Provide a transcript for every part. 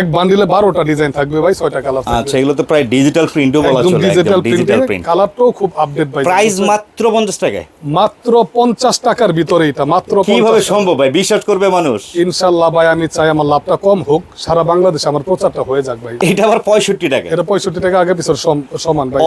এক বান্ডিলে বারোটা ডিজাইন থাকবে ভাই ছয়টা কালার আচ্ছা এগুলো তো প্রায় ডিজিটাল প্রিন্টও বলা চলে ডিজিটাল ডিজিটাল প্রিন্ট প্রিন্ট কালারটাও খুব আপডেট ভাই প্রাইস মাত্র পঞ্চাশ টাকায়? মাত্র পঞ্চাশ টাকার ভিতরে এটা মাত্র কীভাবে সম্ভব ভাই? বিশ্বাস করবে মানুষ। ইনশাল্লাহ ভাই আমি চাই আমার লাভটা কম হোক সারা বাংলাদেশে আমার প্রচারটা হয়ে যাক ভাই। এটা আবার পঁয়ষট্টি টাকা এটা পঁয়ষট্টি টাকা আগে পিছর সমান ভাই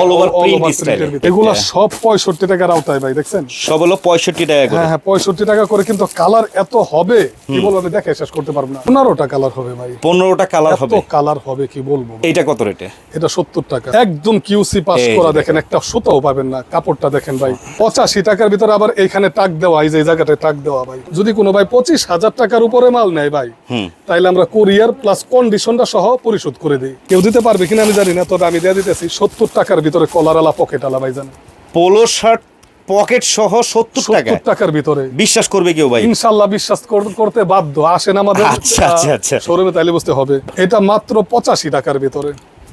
print এর এ। ভিতরে। এগুলা সব পঁয়ষট্টি টাকার আওতায় ভাই দেখছেন? সব হলো পঁয়ষট্টি টাকা করে। হ্যাঁ হ্যাঁ পঁয়ষট্টি টাকা করে কিন্তু কালার এত হবে কি বলব আমি দেখে শেষ করতে পারব না। পনেরোটা কালার হবে ভাই। পনেরোটা কালার হবে? কালার হবে কি বলব? এইটা কত রেটে এটা সত্তর টাকা। একদম কিউসি পাস করা দেখেন। একটা সুতাও পাবেন না কাপড়টা দেখেন ভাই। পঁচাশি টাকার ভিতরে আবার এইখানে টাক দেওয়া এই যে জায়গাটায় টাক দেওয়া ভাই। যদি কোনো ভাই পঁচিশ হাজার টাকার উপরে মাল নেয় ভাই তাইলে আমরা কোরিয়ার প্লাস কন্ডিশনটা সহ পরিশোধ করে দিই। কেউ দিতে পারবে কিনা আমি জানি না তবে আমি দিয়ে দিতেছি সত্তর টাকার ভিতরে কলার আলা পকেট আলা ভাই জান পোলো শার্ট পকেট সহ সত্তর টাকা টাকার ভিতরে। বিশ্বাস করবে কেউ ভাই? ইনশাল্লাহ বিশ্বাস করতে বাধ্য। আসেন আমাদের আচ্ছা, আচ্ছা, আচ্ছা। শোরুমে তাইলে বুঝতে হবে। এটা মাত্র পঁচাশি টাকার ভিতরে।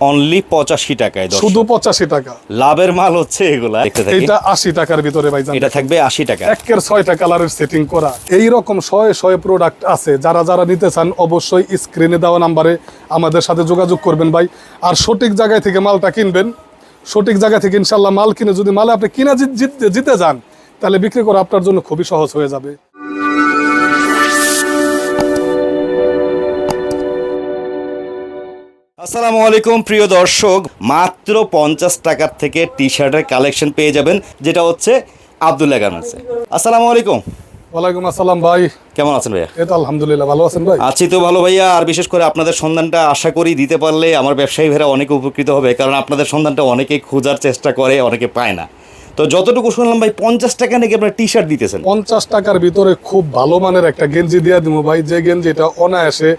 অনলি পঁচাশি টাকায়। শুধু পঁচাশি টাকা। লাভের মাল হচ্ছে এগুলা এটা আশি টাকার ভিতরে ভাই এটা থাকবে আশি টাকা। একের ছয়টা কালারের সেটিং করা। এই রকম শয়ে শয়ে প্রোডাক্ট আছে। যারা যারা নিতে চান অবশ্যই স্ক্রিনে দেওয়া নাম্বারে আমাদের সাথে যোগাযোগ করবেন ভাই। আর সঠিক জায়গায় থেকে মালটা কিনবেন সঠিক জায়গা থেকে ইনশাল্লাহ মাল কিনে, যদি মালে আপনি কিনা জিত- যান, তাহলে বিক্রি করা আপনার জন্য খুবই সহজ হয়ে যাবে। আসসালামু আলাইকুম, প্রিয় দর্শক। মাত্র পঞ্চাশ টাকার থেকে টি শার্টের কালেকশন পেয়ে যাবেন, যেটা হচ্ছে আবদুল্লাহ গার্মেন্টসে আসসালামু আলাইকুম। ওয়ালাইকুম আসসালাম ভাই। কেমন আছেন ভাইয়া? এই তো আলহামদুলিল্লাহ ভালো আছেন ভাই? আছি তো ভালো ভাইয়া আর বিশেষ করে আপনাদের সন্ধানটা আশা করি দিতে পারলে আমার ব্যবসায়ী ভাইরা অনেক উপকৃত হবে কারণ আপনাদের সন্ধানটা অনেকেই খোঁজার চেষ্টা করে অনেকে পায় না। তো যতটুকু শুনলাম ভাই পঞ্চাশ টাকা নাকি আপনার টি শার্ট দিতেছেন? পঞ্চাশ টাকার ভিতরে খুব ভালো মানের একটা গেঞ্জি দিয়ে দিব ভাই। যে গেঞ্জিটা অনায়াসে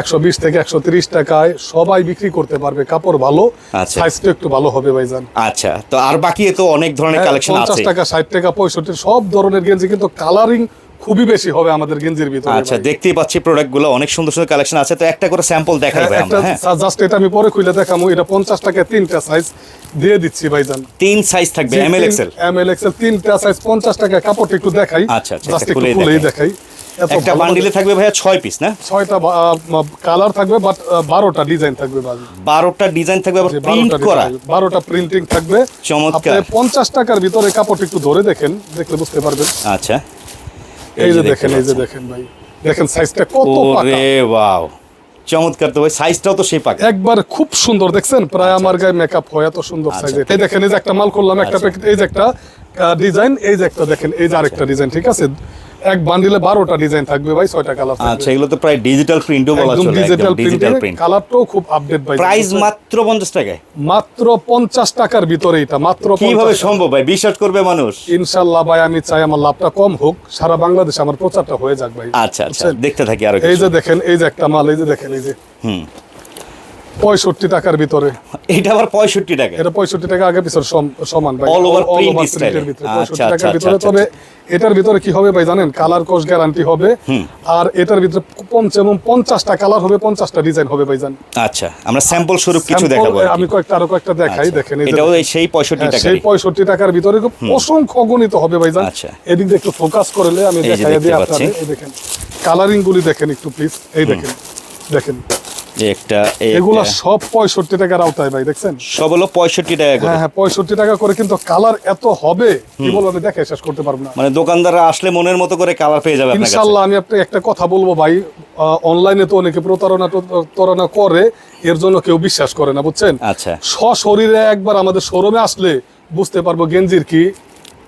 একশো বিশ থেকে একশো তিরিশ টাকায় সবাই বিক্রি করতে পারবে। কাপড় ভালো আচ্ছা। সাইজটা একটু ভালো হবে ভাইজান। আচ্ছা তো আর বাকি তো অনেক ধরনের কালেকশন হ্যাঁ, পঞ্চাশ টাকা ষাট টাকা পঁয়ষট্টি সব ধরনের গেঞ্জি কিন্তু কালারিং খুবই বেশি হবে আমাদের গেঞ্জির ভিতরে আচ্ছা দেখতেই পাচ্ছি প্রোডাক্টগুলো অনেক সুন্দর সুন্দর কালেকশন আছে। তো একটা করে স্যাম্পল দেখাই হ্যাঁ, ভাই আমরা হ্যাঁ। জাস্ট এটা আমি পরে খুলে দেখাবো এটা পঞ্চাশ টাকায় তিনটা সাইজ দিয়ে দিচ্ছি ভাইজান। তিন সাইজ থাকবে M L XL M L XL তিনটা সাইজ পঞ্চাশ টাকা কাপড়টা একটু দেখাই। আচ্ছা, আচ্ছা, খুলেই দেখাই। একটা বান্ডিলে থাকবে ভাইয়া ছয় পিস না? ছয়টা কালার থাকবে বাট বারোটা ডিজাইন থাকবে বারোটা ডিজাইন থাকবে আবার প্রিন্ট করা। বারোটা প্রিন্টিং থাকবে। চমৎকার। পঞ্চাশ টাকার ভিতরে কাপড়টা একটু ধরে দেখেন দেখলে বুঝতে পারবেন। আচ্ছা। এই যে দেখেন এই যে দেখেন ভাই দেখেন সাইজটা কত পাকা। ওরে ওয়াও চমৎকার তো ভাই সাইজটাও তো সেই পাকা। একবার খুব সুন্দর দেখছেন? প্রায় আচ্ছা, আমার গায়ে মেকআপ হয় এত সুন্দর সাইজে এই দেখেন এই যে একটা মাল করলাম একটা আচ্ছা। প্যাকেট এই যে একটা ডিজাইন এই যে একটা দেখেন এই যে আরেকটা ডিজাইন ঠিক আছে? এক বান্ডিলে বারোটা ডিজাইন থাকবে ভাই ছয়টা কালার আচ্ছা এগুলো তো প্রায় ডিজিটাল প্রিন্টও বলা চলে ডিজিটাল ডিজিটাল প্রিন্ট কালারটাও খুব আপডেট ভাই প্রাইস মাত্র পঞ্চাশ টাকায়? মাত্র পঞ্চাশ টাকার ভিতরে এটা মাত্র কীভাবে সম্ভব ভাই? বিশ্বাস করবে মানুষ? ইনশাল্লাহ ভাই আমি চাই আমার লাভটা কম হোক সারা বাংলাদেশে আমার প্রচারটা হয়ে যাক ভাই। আচ্ছা আচ্ছা দেখতে থাকি আর এই যে দেখেন এই যে একটা মাল এই যে দেখেন এই যে। হুম। পঁয়ষট্টি টাকার ভিতরে। এটা আবার পঁয়ষট্টি টাকা। এটা পঁয়ষট্টি টাকা আগে সমান ভাই। Print এর ভিতরে, আচ্ছা, 65 আচ্ছা, টাকার আচ্ছা, ভিতরে। আচ্ছা, তবে এটার ভিতরে কি হবে ভাই জানেন? কালার কোর্স গ্যারান্টি হবে। আর এটার ভিতরে এবং পঞ্চাশটা কালার হবে পঞ্চাশটা ডিজাইন হবে ভাই জান। আচ্ছা আমরা স্যাম্পল স্বরূপ কিছু দেখাবো আমি কয়েকটা আরও কয়েকটা দেখাই দেখেন এটাও সেই পঁয়ষট্টি হ্যাঁ, টাকা সেই পঁয়ষট্টি টাকার ভিতরে অসংখ্য অগণিত হবে আচ্ছা। এদিক দিয়ে একটু ফোকাস করলে আমি দেখাই দিই আপনাদের দেখেন। কালারিং গুলি দেখেন একটু প্লিজ এই দেখেন দেখেন। একটা এগুলা সব পঁয়ষট্টি টাকার আওতায় ভাই দেখছেন? সব হলো পঁয়ষট্টি টাকা হ্যাঁ হ্যাঁ পঁয়ষট্টি টাকা করে কিন্তু কালার এত হবে কি বলব আমি দেখে শেষ করতে পারব না। মানে দোকানদাররা আসলে মনের মতো করে কালার পেয়ে যাবে ইনশাল্লাহ আমি আপনাকে একটা কথা বলব ভাই অনলাইনে তো অনেকে প্রতারণা প্রতারণা করে এর জন্য কেউ বিশ্বাস করে না বুঝছেন? আচ্ছা। সশরীরে একবার আমাদের শোরুমে আসলে বুঝতে পারব গেঞ্জির কি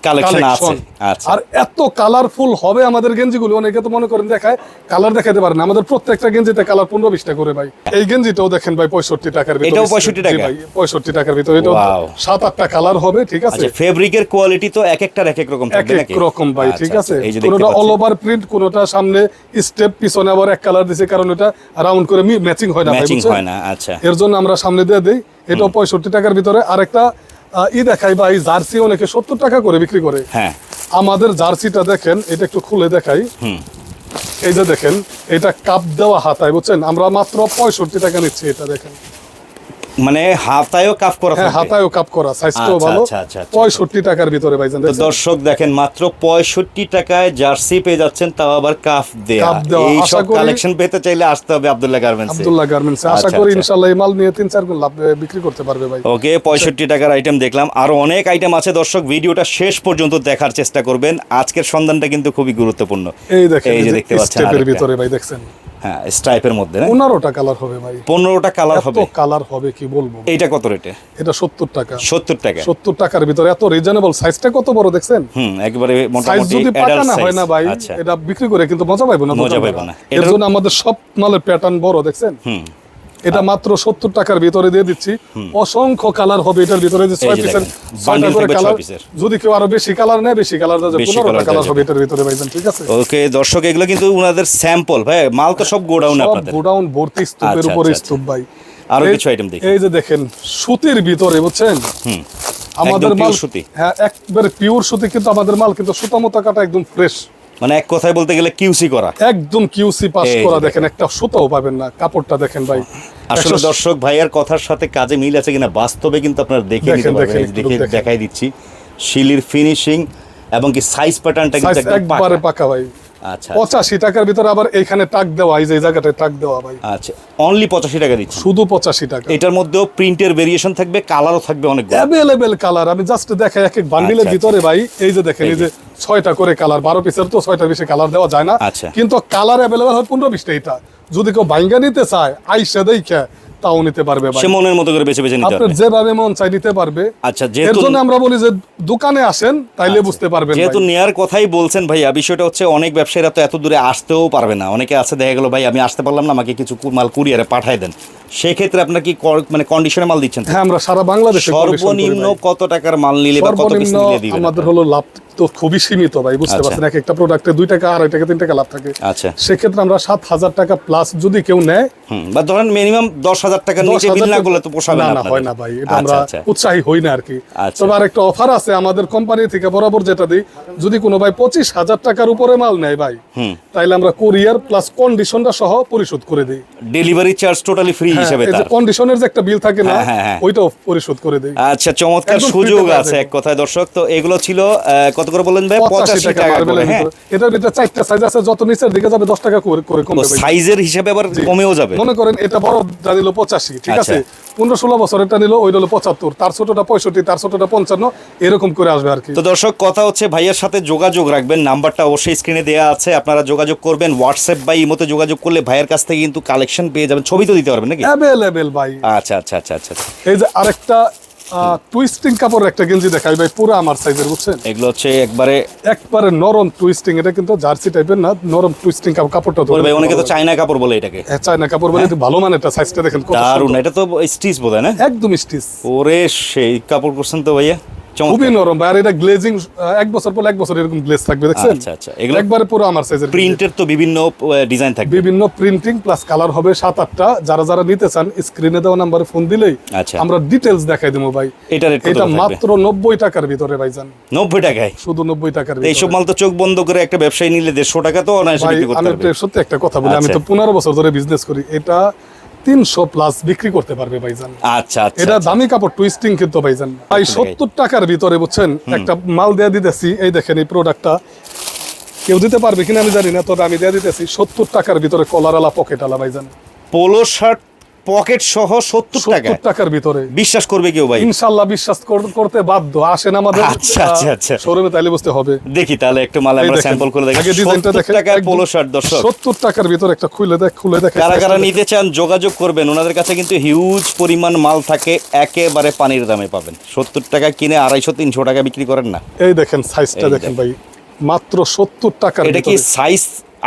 কালেকশন আছে। আচ্ছা। আর এত কালারফুল হবে আমাদের গেঞ্জিগুলো অনেকে তো মনে করেন দেখায় কালার দেখাতে পারে না। আমাদের প্রত্যেকটা গেঞ্জিতে কালার পনেরো বিশটা করে ভাই। এই গেঞ্জিটাও দেখেন ভাই পঁয়ষট্টি টাকার এটাও 65 টাকা? পঁয়ষট্টি টাকার ভিতরে। এটাও সাত আটটা কালার হবে ঠিক আছে? আচ্ছা ফেব্রিকের কোয়ালিটি তো এক একটার এক এক রকম এক এক রকম ভাই আচ্ছা, ঠিক আছে? আচ্ছা, কোনোটা অল ওভার প্রিন্ট কোনোটা সামনে স্টেপ পিছনে আবার এক কালার দিছে কারণ এটা রাউন্ড করে ম্যাচিং হয় না ম্যাচিং হয় না আচ্ছা। এর জন্য আমরা সামনে দিয়ে দিই। এটাও পঁয়ষট্টি টাকার ভিতরে। আরেকটা ই দেখাই বা এই জার্সি অনেকে সত্তর টাকা করে বিক্রি করে। হ্যাঁ। আমাদের জার্সিটা দেখেন এটা একটু খুলে দেখাই। এই যে দেখেন এটা কাপ দেওয়া হাতায় বুঝছেন? আমরা মাত্র পঁয়ষট্টি টাকা নিচ্ছি এটা দেখেন। মানে হাতায়ও কাফ করা হ্যাঁ হাতায়ও কাপ করা সাইজটাও আচ্ছা, ভালো। আচ্ছা, আচ্ছা। পঁয়ষট্টি টাকার ভিতরে তো দর্শক দেখেন মাত্র পঁয়ষট্টি টাকায় জার্সি পেয়ে যাচ্ছেন তাও আবার কাফ দেয়া। এই সব কালেকশন পেতে চাইলে আসতে হবে আব্দুল্লাহ গার্মেন্টস আব্দুল্লাহ গার্মেন্টস আশা করি। ইনশাল্লাহ এই মাল নিয়ে তিন চার গুণ লাভ বিক্রি করতে পারবে ভাই। ওকে পঁয়ষট্টি টাকার আইটেম দেখলাম। আরও অনেক আইটেম আছে দর্শক ভিডিওটা শেষ পর্যন্ত দেখার চেষ্টা করবেন। আজকের সন্ধানটা কিন্তু খুবই গুরুত্বপূর্ণ। এই দেখেন এই যে দেখতে পাচ্ছেন ভিতরে ভাই দেখছেন? হ্যাঁ স্ট্রাইপের মধ্যে না? পনেরোটা কালার হবে ভাই। পনেরোটা কালার এত কালার হবে কি বলব? এটা কত রেটে এটা সত্তর টাকা। সত্তর টাকা। সত্তর টাকার ভিতরে এত রিজনেবল সাইজটা কত বড় দেখছেন? হুম একবারে সাইজ যদি পাকা না হয় না ভাই আচ্ছা। এটা বিক্রি করে কিন্তু মজা পাইবো না মজা। পাইবো না। এর জন্য আমাদের সব মালের প্যাটার্ন বড় দেখছেন? হুম। এটা মাত্র সত্তর টাকার ভিতরে দিয়ে দিচ্ছি। অসংখ্য কালার হবে এটার ভিতরে যে ছয় পিসের ছয়টা করে কালার যদি কেউ আরও বেশি কালার নেয় বেশি কালার দেওয়া পনেরোটা কালার হবে এটার ভিতরে ভাইজান ঠিক আছে? ওকে দর্শক এগুলো কিন্তু ওনাদের স্যাম্পল ভাই মাল তো সব গোডাউন আপনাদের। গোডাউন ভর্তি স্তূপের আচ্ছা, উপরে আচ্ছা, স্তূপ ভাই। আরও কিছু item দেখি। এই যে দেখেন সুতির ভিতরে বুঝছেন? আমাদের মাল সুতি। হ্যাঁ একবারে পিওর সুতি কিন্তু আমাদের মাল কিন্তু সুতা মোতা কাটা একদম ফ্রেশ মানে এক কথায় বলতে গেলে কিউসি করা। একদম কিউসি পাস করা দেখেন। একটা সুতাও পাবেন না কাপড়টা দেখেন ভাই। আসলে দর্শক ভাইয়ার কথার সাথে কাজে মিল আছে কিনা বাস্তবে কিন্তু আপনারা দেখে নিতে পারবেন। দেখে দেখাই দিচ্ছি। শিলির ফিনিশিং এবং কি সাইজ প্যাটার্নটা কিন্তু একদম একবারে। পাকা ভাই। আচ্ছা। পঁচাশি টাকার ভিতরে আবার এইখানে টাক দেওয়া এই যে জায়গাটায় টাক দেওয়া ভাই। আচ্ছা অনলি পঁচাশি টাকা দিচ্ছি শুধু পঁচাশি টাকা। এটার মধ্যেও প্রিন্টের ভেরিয়েশন থাকবে কালারও থাকবে অনেক অ্যাভেলেবেল কালার আমি জাস্ট দেখাই এক এক বান্ডিলের আচ্ছা, ভিতরে ভাই এই যে দেখেন এই যে ছয়টা করে কালার বারো পিসের তো ছয়টা বেশি কালার দেওয়া যায় না। আচ্ছা। কিন্তু কালার অ্যাভেলেবেল হয় পনেরো বিশটা এটা যদি কেউ বাইঙ্গা নিতে চায় আইসা দেখে তাও নিতে পারবে সে মনের মতো করে বেছে বেছে নিতে পারবে। যেভাবে মন চাই নিতে পারবে। আচ্ছা এর জন্য আমরা বলি যে দোকানে আসেন তাইলে বুঝতে পারবেন যেহেতু নেয়ার কথাই বলছেন ভাইয়া বিষয়টা হচ্ছে অনেক ব্যবসায়ীরা তো এত দূরে আসতেও পারবে না। অনেকে আছে দেখা গেলো ভাই আমি আসতে পারলাম না আমাকে কিছু মাল কুরিয়ারে পাঠায় দেন। সেক্ষেত্রে আপনার কি মানে কন্ডিশনে মাল দিচ্ছেন? হ্যাঁ আমরা সারা বাংলাদেশে সর্বনিম্ন কত টাকার মাল নিলে বা কত পিস নিলে দিবেন আমাদের হলো লাভ তো খুবই সীমিত ভাই বুঝতে আচ্ছা। পারছেন? এক একটা প্রোডাক্টে দুই টাকা আড়াই টাকা তিন টাকা লাভ থাকে। আচ্ছা। সেক্ষেত্রে আমরা সাত হাজার টাকা প্লাস যদি কেউ নেয় বা ধরেন মিনিমাম দশ হাজার টাকার নিচে বিল না করলে তো পোষাবে না হয় না ভাই এটা আচ্ছা, আমরা আচ্ছা। উৎসাহী হই না আর কি। তবে আরেকটা অফার আছে আমাদের কোম্পানি থেকে বরাবর যেটা দিই যদি কোনো ভাই পঁচিশ হাজার টাকার উপরে মাল নেয় ভাই। তাইলে আমরা কোরিয়ার প্লাস কন্ডিশনটা সহ পরিশোধ করে দিই। ডেলিভারি চার্জ টোটালি ফ্রি হিসেবে হ্যাঁ, তার। কন্ডিশনের যে একটা বিল থাকে না হ্যাঁ, হ্যাঁ। ওইটাও পরিশোধ করে দিই। আচ্ছা চমৎকার সুযোগ আছে এক কথায় দর্শক। তো এগুলো ছিল কত করে বললেন ভাই? পঁচাশি পঁচাশি টাকা টাকা করে, হ্যাঁ। এটা এটার ভিতরে চারটা সাইজ আছে যত নিচের দিকে যাবে দশ টাকা করে কমবে সাইজের হিসাবে আবার কমেও যাবে। মনে করেন এটা বড় নিল পঁচাশি ঠিক আচ্ছা। আছে? পনেরো ষোলো বছর এটা নিল ওই হলো পঁচাত্তর। তার ছোটটা পঁয়ষট্টি তার ছোটটা পঞ্চান্ন এরকম করে আসবে আর কি। তো দর্শক কথা হচ্ছে ভাইয়ের সাথে যোগাযোগ রাখবেন নাম্বারটা অবশ্যই স্ক্রিনে দেওয়া আছে আপনারা যোগাযোগ করবেন হোয়াটসঅ্যাপ বা ইমোতে যোগাযোগ করলে ভাইয়ের কাছ থেকে কিন্তু কালেকশন পেয়ে যাবেন ছবি তো দিতে পারবেন নাকি? অ্যাভেলেবেল ভাই। আচ্ছা আচ্ছা আচ্ছা আচ্ছা আচ্ছা। এই যে আরেকটা টুইস্টিং কাপড় একটা গেঞ্জি দেখাই ভাই পুরো আমার সাইজের বুঝছেন? এগুলো হচ্ছে একবারে একবারে নরম টুইস্টিং এটা কিন্তু জার্সি টাইপের না নরম টুইস্টিং কাপড়টা ধরে ভাই অনেকে তো চায়না কাপড় বলে এটাকে। হ্যাঁ চায়না কাপড় বলে ভালো মানে এটা সাইজটা দেখেন কত দারুণ এটা তো স্টিচ বোধ হয় না? একদম স্টিচ ওরে সেই কাপড় করছেন তো ভাইয়া। খুবই নরম ভাই। আর এটা গ্লেজিং এক বছর পর এক বছর এরকম গ্লেজ থাকবে দেখছেন? আচ্ছা, আচ্ছা। এগুলো- একবারে পুরো আমার সাইজের প্রিন্টের তো বিভিন্ন ডিজাইন থাকবে। বিভিন্ন প্রিন্টিং প্লাস কালার হবে সাত আটটা। যারা যারা নিতে চান স্ক্রিনে দেওয়া নাম্বারে ফোন দিলেই আচ্ছা। আমরা ডিটেলস দেখাই দেবো ভাই। এটা রেট এটা মাত্র নব্বই টাকার ভিতরে ভাইজান নব্বই টাকায়? শুধু নব্বই টাকার তো এইসব মাল তো চোখ বন্ধ করে একটা ব্যবসায়ী নিলে দেড়শো টাকা তো অনায়াসে বিক্রি করতে আমি পারবে। একটা- সত্যি একটা কথা বলি আমি আচ্ছা। তো পনেরো বছর ধরে বিজনেস করি। এটা তিনশো প্লাস বিক্রি করতে পারবে ভাইজান। আচ্ছা আচ্ছা এটা দামি কাপড় টুইস্টিং কিন্তু ভাইজান। ভাই সত্তর টাকার ভিতরে বুঝছেন? একটা মাল দেয়া দিতেছি এই দেখেন এই প্রোডাক্টটা কেউ দিতে পারবে কিনা আমি জানি না তবে আমি দেয়া দিতেছি সত্তর টাকার ভিতরে কলার আলা পকেট আলা ভাইজান। পোলো শার্ট পকেট সহ সত্তর টাকা টাকার ভিতরে। বিশ্বাস করবে কেউ ভাই? ইনশাল্লাহ বিশ্বাস করতে বাধ্য। আসেন আমাদের আচ্ছা, আচ্ছা, আচ্ছা। শোরুমে তাইলে বুঝতে হবে। দেখি তাহলে একটু মাল আমরা স্যাম্পল করে দেখি। আগে ডিজাইনটা দেখেন টাকার পোলো শার্ট দর্শক। সত্তর টাকার ভিতরে একটা খুলে দেখ খুলে দেখ কারা কারা নিতে চান যোগাযোগ করবেন ওনাদের কাছে কিন্তু হিউজ পরিমাণ মাল থাকে একেবারে পানির দামে পাবেন। সত্তর টাকা কিনে আড়াইশো তিনশো টাকা বিক্রি করেন না। এই দেখেন সাইজটা দেখেন। ভাই। মাত্র সত্তর টাকা এটা কি সাইজ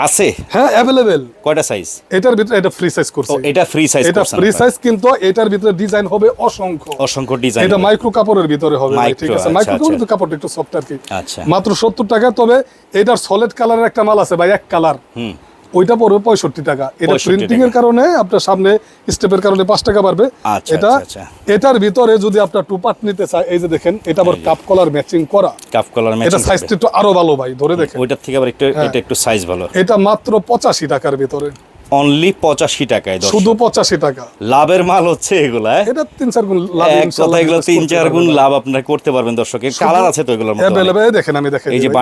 আছে? হ্যাঁ অ্যাভেলেবেল কয়টা সাইজ এটার ভিতরে এটা ফ্রি সাইজ করছে। এটা ফ্রি সাইজ এটা ফ্রি সাইজ কিন্তু এটার ভিতরে ডিজাইন হবে অসংখ্য। অসংখ্য ডিজাইন এটা মাইক্রো কাপড়ের ভিতরে হবে ঠিক আছে? আচ্ছা, মাইক্রো কাপড় তো কাপড় কাপড়টা একটু সফট আর কি। আচ্ছা। মাত্র সত্তর টাকা তবে এটার সলিড কালারের একটা মাল আছে ভাই এক কালার হুম। ওইটা পড়বে পঁয়ষট্টি টাকা। এটা প্রিন্টিং এর কারণে আপনার সামনে স্টেপের কারণে পাঁচ টাকা বাড়বে। আচ্ছা, এটা আচ্ছা, এটার ভিতরে যদি আপনার টুপাট পার্ট নিতে চায় এই যে দেখেন এটা আবার কাপ কলার ম্যাচিং করা। কাপ কলার এটা সাইজটা একটু আরও ভালো ভাই ধরে দেখেন। ওইটার থেকে আবার একটু হ্যাঁ। এটা একটু সাইজ ভালো। এটা মাত্র পঁচাশি টাকার ভিতরে। অনলি পঁচাশি টাকায় শুধু পঁচাশি টাকা। লাভের মাল হচ্ছে এগুলা হ্যাঁ? এটা তিন চার গুণ লাভ এক কথা এগুলো তিন চার গুণ লাভ আপনারা করতে পারবেন দর্শকের কালার আছে তো এগুলোর মধ্যে দেখেন আমি দেখাই এই যে যে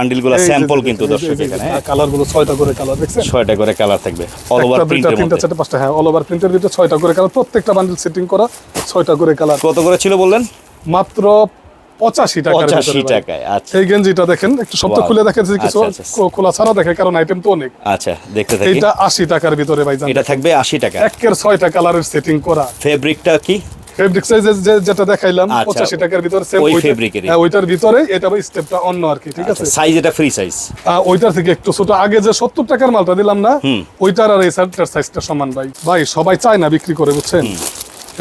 sample দেখেন, কিন্তু দর্শক এখানে, হ্যাঁ? কালারগুলো ছয়টা করে কালার দেখছেন? ছয়টা করে কালার থাকবে অল ওভার প্রিন্টের তিনটা চারটা পাঁচটা হ্যাঁ অল ওভার প্রিন্টের ভিতরে ছয়টা করে কালার প্রত্যেকটা বান্ডিল সেটিং করা ছয়টা করে কালার। কত করে ছিল বললেন? মাত্র পঁচাশি পঁচাশি টাকায় আচ্ছা। এই গেঞ্জিটা দেখেন একটু খুলে দেখেন কিছু আচ্ছা, আচ্ছা। খোলা ছাড়া দেখে কারণ আইটেম তো অনেক। আচ্ছা দেখতে থাকি। এইটা আশি টাকার ভিতরে ভাই এটা থাকবে আশি টাকা। একের ছয়টা কালারের সেটিং করা। ফেব্রিকটা কি? ফেব্রিক সাইজ যেটা দেখাইলাম। পঁচাশি টাকার ভিতরে সেম ওই fabric এরই। ওইটার ভিতরে এটা স্টেপটা অন্য আর কি ঠিক আছে? সাইজ এটা ফ্রি সাইজ ওইটার থেকে একটু ছোট। আগে যে সত্তর টাকার মালটা দিলাম না ওইটার আর এই শার্টটার সাইজটা সমান ভাই। ভাই সবাই চায় না বিক্রি করে বুঝছেন?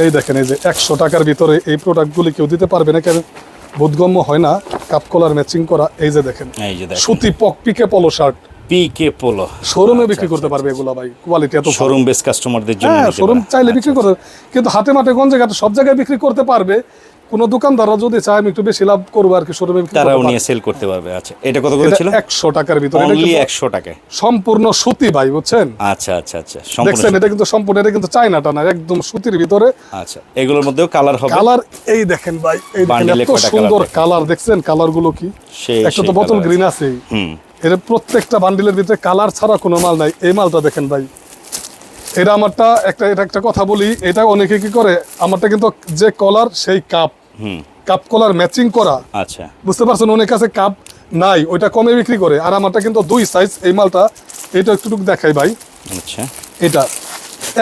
এই দেখেন এই যে একশো টাকার ভিতরে এই প্রোডাক্টগুলি কেউ দিতে পারবে না কেন? বোধগম্য হয় না কাপ কলার ম্যাচিং করা এই যে দেখেন। সুতি পক পিকে পলো শার্ট পিকে পোলো শোরুমে বিক্রি করতে পারবে এগুলা ভাই কোয়ালিটি এত। শোরুম বেস কাস্টমারদের জন্য হ্যাঁ শোরুম চাইলে বিক্রি করতে কিন্তু হাতে মাঠে গঞ্জে ঘাটে সব জায়গায় বিক্রি করতে পারবে। কোনো দোকানদাররা যদি চায় আমি একটু বেশি লাভ করব আর কি শোরুমে তারাও নিয়ে সেল করতে পারবে। আচ্ছা এটা কত করে ছিল? একশো টাকার ভিতরে এটা অনলি কিন্তু একশো টাকায়। সম্পূর্ণ সুতি ভাই বুঝছেন? আচ্ছা আচ্ছা আচ্ছা সম্পূর্ণ দেখছেন এটা কিন্তু সম্পূর্ণ এটা কিন্তু চায়নাটা না একদম সুতির ভিতরে। আচ্ছা এগুলোর মধ্যেও কালার হবে? কালার এই দেখেন ভাই এই দেখেন এত সুন্দর কালার দেখছেন কালারগুলো কি একটা তো বোতল গ্রিন আছে। হুম। এর প্রত্যেকটা বান্ডিলের ভিতরে কালার ছাড়া কোনো মাল নাই। এই মালটা দেখেন ভাই। এটা আমারটা একটা এটা একটা কথা বলি এটা অনেকে কি করে আমারটা কিন্তু যে কলার সেই কাপ কাপ কলার ম্যাচিং করা। আচ্ছা। বুঝতে পারছেন অনেক কাছে কাপ নাই ওইটা কমে বিক্রি করে। আর আমারটা কিন্তু দুই সাইজ এই মালটা এটা একটুটুকু দেখাই ভাই। আচ্ছা। এটা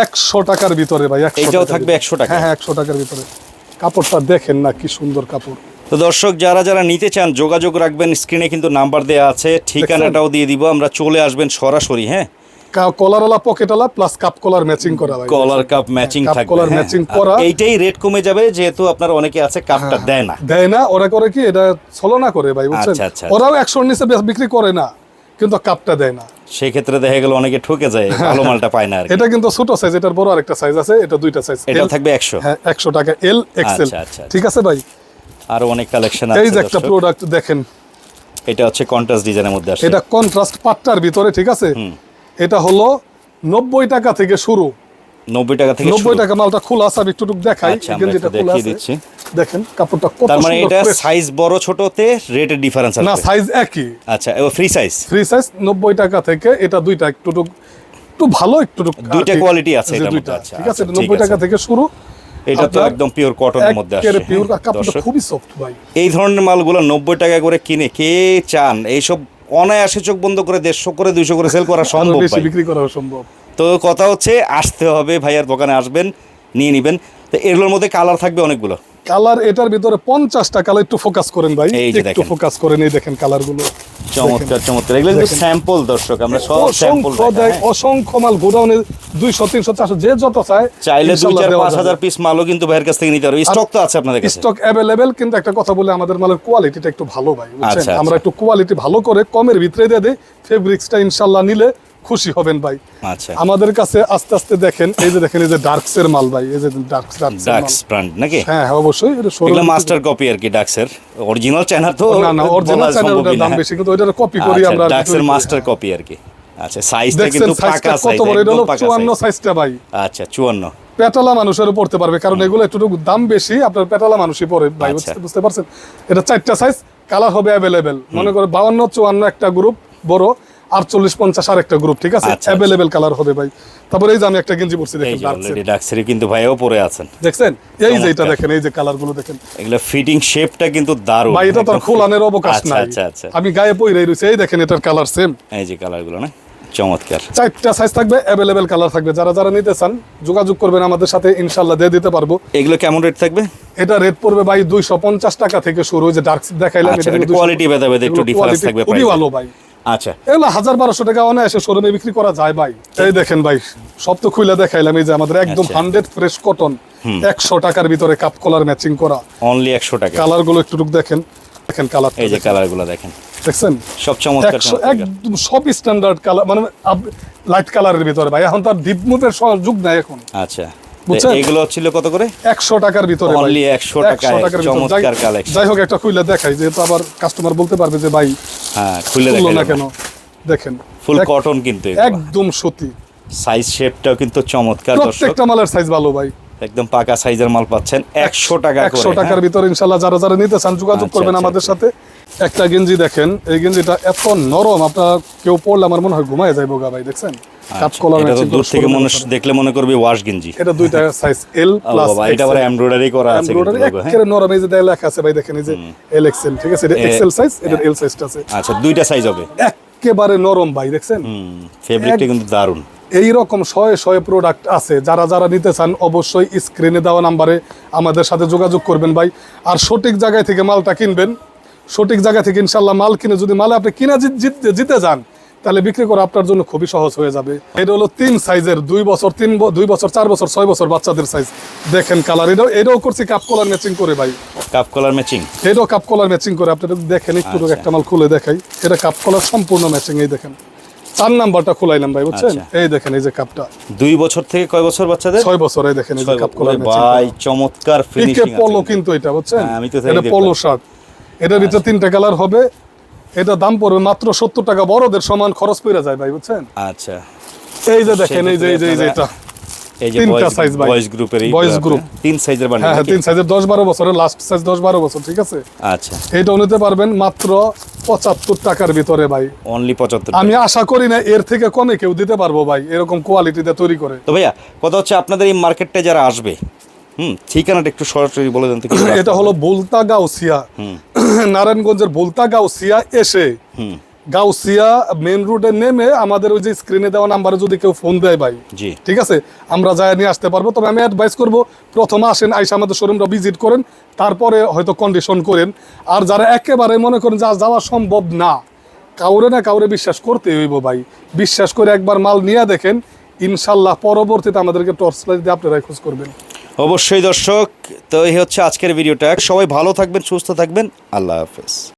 একশো টাকার ভিতরে ভাই 100 এইটাও থাকবে একশো টাকা? হ্যাঁ হ্যাঁ একশো টাকার ভিতরে। কাপড়টা দেখেন না কি সুন্দর কাপড়। তো দর্শক যারা যারা নিতে চান যোগাযোগ রাখবেন স্ক্রিনে কিন্তু নাম্বার দেওয়া আছে ঠিকানাটাও দিয়ে দিব আমরা চলে আসবেন সরাসরি হ্যাঁ? কলারওয়ালা পকেটওয়ালা প্লাস কাপ কলার ম্যাচিং করা ভাই কলার কাপ ম্যাচিং কাপ থাকবে কলার হ্যাঁ। আর করা। এইটাই রেট কমে যাবে যেহেতু আপনার অনেকে আছে কাপটা দেয় না। দেয় না ওরা করে কি এটা ছলনা করে ভাই বুঝছেন? আচ্ছা, আচ্ছা, ওরাও একশোর নিচে বিক্রি করে না কিন্তু কাপটা দেয় না। সেই ক্ষেত্রে দেখা গেল অনেকে ঠকে যায় ভালো মালটা পায় না এটা কিন্তু ছোট সাইজ এটার বড় আরেকটা সাইজ আছে এটা দুইটা সাইজ এটাও থাকবে একশো। হ্যাঁ একশো টাকা এল এক্সেল আচ্ছা, আচ্ছা, ঠিক আছে ভাই? আরও অনেক কালেকশন আছে এই যে একটা প্রোডাক্ট দেখেন। এটা হচ্ছে কন্ট্রাস্ট ডিজাইনের মধ্যে আসছে এটা কন্ট্রাস্ট পাট্টার ভিতরে ঠিক আছে? এটা হলো নব্বই টাকা থেকে শুরু। নব্বই টাকা থেকে নব্বই টাকা মালটা খোলা আছে আমি একটু দেখাই। আচ্ছা, গেঞ্জিটা খোলা আছে। দেখেন কাপড়টা কত তার মানে এটা সাইজ বড় ছোটতে রেটের ডিফারেন্স আছে না সাইজ একই। আচ্ছা ফ্রি সাইজ ফ্রি সাইজ নব্বই টাকা থেকে এটা দুইটা একটু একটু ভালো একটু দুইটা quality আছে মধ্যে, আচ্ছা, ঠিক আছে আচ্ছা, নব্বই ঠিক টাকা থেকে শুরু। এটা তো একদম পিওর কটনের মধ্যে আসছে। পিওর কাপড়টা খুবই সফট ভাই। এই ধরনের মালগুলো নব্বই টাকা করে কিনে কে চান? এইসব অনায়াসে চোখ বন্ধ করে দেড়শো করে দুইশো করে সেল করা সম্ভব বিক্রি করা সম্ভব। তো কথা হচ্ছে আসতে হবে ভাইয়ার দোকানে আসবেন নিয়ে নিবেন। তো এগুলোর মধ্যে কালার থাকবে অনেকগুলো। কালার এটার ভিতরে পঞ্চাশটা কালার একটু ফোকাস করেন ভাই একটু ফোকাস করেন এই দেখেন কালারগুলো। চমৎকার চমৎকার। এগুলো কিন্তু স্যাম্পল দর্শক আমরা সব স্যাম্পল অসংখ্য মাল গোডাউনে দুইশো তিনশো চারশো যে যত চায় চাইলে দুই চার পাঁচ। হাজার পিস মালও কিন্তু ভাইয়ের কাছ থেকে নিতে পারবে। স্টক তো আছে আপনাদের কাছে। স্টক অ্যাভেলেবেল কিন্তু একটা কথা বলে আমাদের মালের কোয়ালিটিটা একটু ভালো ভাই বুঝছেন? আচ্ছা, আমরা আচ্ছা। একটু কোয়ালিটি ভালো করে কমের ভিতরে দিয়ে দিই ফেব্রিক্সটা ইনশাল্লাহ নিলে খুশি হবেন ভাই। আচ্ছা। আমাদের কাছে আস্তে আস্তে দেখেন এই যে দেখেন এই যে ডার্কসের মাল ভাই এই যে ডার্কস ডার্কস ব্র্যান্ড নাকি? হ্যাঁ হ্যাঁ অবশ্যই এটা এগুলো মাস্টার কপি আর কি ডাক্সের অরিজিনাল চায়না তো না না অরিজিনাল সম্ভবই দাম বেশি কিন্তু ওইটার কপি করি আমরা আর কি ডাক্সের করি। মাস্টার কপি আর কি। আচ্ছা সাইজটা কিন্তু পাকা কত বড়? এটা হলো পাকা চুয়ান্ন size। সাইজটা ভাই। আচ্ছা চুয়ান্ন। পেটালা মানুষেরও পড়তে পারবে কারণ এগুলো একটু দাম বেশি আপনার পেটালা মানুষই পড়ে ভাই আচ্ছা। বুঝতে- বুঝতে পারছেন? এটা চারটা সাইজ কালার হবে অ্যাভেলেবেল মনে করে বাউন্ন চুয়ান্ন একটা গ্রুপ বড়। আটচল্লিশ পঞ্চাশ আর একটা গ্রুপ ঠিক আছে? আচ্ছা, অ্যাভেলেবেল কালার হবে ভাই। তারপরে এই যে আমি একটা গেঞ্জি পরছি দেখেন ডাক্সেরই কিন্তু ভাইও পরে আছেন। দেখছেন? এই যে এটা দেখেন এই যে কালারগুলো দেখেন। এগুলো ফিটিং শেপটা কিন্তু দারুণ। ভাই এটা তো খোলানের অবকাশ আচ্ছা নাই। আচ্ছা আচ্ছা। আমি গায়ে পইরে রয়েছে এই দেখেন এটার কালার সেম এই যে কালারগুলো না? চমৎকার। চারটা সাইজ থাকবে অ্যাভেলেবেল কালার থাকবে। যারা যারা নিতে চান যোগাযোগ করবেন আমাদের সাথে ইনশাল্লাহ দিয়ে দিতে পারব। এগুলো কেমন রেট থাকবে? এটা রেট পড়বে ভাই দুইশো পঞ্চাশ টাকা থেকে শুরু। যে ডার্ক দেখাইলাম আচ্ছা কোয়ালিটি ভেদা ভেদে একটু ডিফারেন্স থাকবে খুবই ভালো ভাই। আচ্ছা। এগুলো হাজার বারোশো টাকা অনায়াসে শোরুমে বিক্রি করা যায় ভাই। এই দেখেন ভাই সব তো খুলে দেখাইলাম এই যে আমাদের একদম। হান্ড্রেড ফ্রেশ কটন একশো টাকার ভিতরে কাপ কলার ম্যাচিং করা। অনলি একশো টাকা। কালারগুলো একটু দেখেন দেখেন কালার এই যে কালারগুলো দেখেন। দেখছেন? সব চমৎকার একদম সব স্ট্যান্ডার্ড কালার মানে লাইট কালারের ভিতরে ভাই এখন তার ডিপ মুভের যুগ নাই এখন। আচ্ছা? এগুলো ছিল কত করে? একশো টাকার ভিতরে। Only 100 টাকায় 100 টাকার ভিতরে। চমৎকার collection। যাই হোক একটা খুলে দেখাই। যেহেতু আবার কাস্টমার বলতে পারবে যে ভাই হ্যাঁ খুলে খুললো না কেন? দেখেন। ফুল কটন কিন্তু একদম সুতি। সাইজ শেপটাও কিন্তু চমৎকার দর্শক। প্রত্যেকটা মালের সাইজ ভালো ভাই। একদম পাকা সাইজের মাল পাচ্ছেন। একশো টাকা একশো করে টাকার হ্যাঁ? ভিতরে ইনশাল্লাহ যারা যারা নিতে চান যোগাযোগ আচ্ছা, করবেন আচ্ছা, আমাদের আচ্ছা। সাথে। একটা গেঞ্জি দেখেন এই গেঞ্জিটা এত নরম আপনার কেউ পড়লে আমার মনে হয় ঘুমায় যাইবো গা ভাই দেখছেন? কাপ আচ্ছা, কলার এটা তো matching দূর থেকে শোরুমে দেখলে মনে করবে ওয়াশ গেঞ্জি। এটা দুইটা সাইজ এল প্লাস এটা আবার এমব্রয়ডারি করা আছে এমব্রয়ডারি হ্যাঁ? একেবারে নরম এই যে দেয়া লেখা আছে ভাই দেখেন এই যে এল এক্সেল ঠিক আছে? এটা এ- সাইজ এটা এল সাইজটা আছে। আচ্ছা দুইটা সাইজ হবে। একেবারে নরম ভাই দেখছেন? ফেব্রিকটা কিন্তু দারুণ। এই রকম শয়ে শয়ে প্রোডাক্ট আছে। যারা যারা নিতে চান অবশ্যই স্ক্রিনে দেওয়া নাম্বারে আমাদের সাথে যোগাযোগ করবেন ভাই। আর সঠিক জায়গায় থেকে মালটা কিনবেন সঠিক জায়গা থেকে ইনশাল্লাহ মাল কিনে যদি মালে আপনি কিনা জিততে জিতে যান তাহলে বিক্রি করা আপনার জন্য খুবই সহজ হয়ে যাবে। এটা হলো তিন সাইজের দুই বছর তিন দুই বছর চার বছর ছয় বছর বাচ্চাদের সাইজ দেখেন কালার এটাও এটাও করছি কাপ কলার ম্যাচিং করে ভাই। কাপ কলার ম্যাচিং এটাও কাপ কলার ম্যাচিং করে আপনারা যদি দেখেন একটু আচ্ছা। একটা মাল খুলে দেখাই। এটা কাপ কলার সম্পূর্ণ ম্যাচিং এই দেখেন। চার নাম্বারটা খোলাইলাম ভাই বুঝছেন? আচ্ছা। এই দেখেন এই যে কাপটা দুই বছর থেকে কয় বছর বাচ্চাদের? ছয় বছর এই দেখেন এই যে কাপ। কলার ভাই চমৎকার ফিনিশিং পলো কিন্তু এটা বুঝছেন? হ্যাঁ, আমি তো এটা পলো শার্ট এটার ভিতরে তিনটা কালার হবে। এটা দাম পড়বে মাত্র সত্তর টাকা। বড়দের সমান খরচ পড়ে যায় ভাই বুঝছেন? আচ্ছা। এই যে দেখেন এই যে এই যে এই যে এটা। তিনটা ভাই। বয়েজ গ্রুপের তিন সাইজের হ্যাঁ বান্ডেল হ্যাঁ তিন সাইজের বছরের লাস্ট সাইজ বছর ঠিক আছে? আচ্ছা। নিতে পারবেন মাত্র পঁচাত্তর টাকার ভিতরে ভাই। অনলি পঁচাত্তর আমি আশা করি না এর থেকে কমে কেউ দিতে পারব ভাই এরকম কোয়ালিটিতে তৈরি করে। তো ভাইয়া কথা হচ্ছে আপনাদের এই মার্কেটটা যারা আসবে হুম ঠিকানাটা একটু সরাসরি বলে দেন তো এটা হলো বুলতা গাউসিয়া নারায়ণগঞ্জের বুলতা গাউসিয়া এসে গাউসিয়া মেন রোডে নেমে আমাদের ওই যে স্ক্রিনে দেওয়া নাম্বারে যদি কেউ ফোন দেয় ভাই। ঠিক আছে? আমরা যাই নিয়ে আসতে পারব। তবে আমি অ্যাডভাইস করব প্রথমে আসেন আইসা আমাদের শোরুমটা ভিজিট করেন তারপরে হয়তো কন্ডিশন করেন। আর যারা একেবারে মনে করেন যে যাওয়া সম্ভব না কাউরে না কাউরে বিশ্বাস করতে হইব ভাই। বিশ্বাস করে একবার মাল নিয়ে দেখেন ইনশাল্লাহ পরবর্তীতে আমাদেরকে টর্চ লাইট দিয়ে আপনারাই খোঁজ করবেন। অবশ্যই দর্শক তো এই হচ্ছে আজকের ভিডিওটা। সবাই ভালো থাকবেন সুস্থ থাকবেন। আল্লাহ হাফেজ।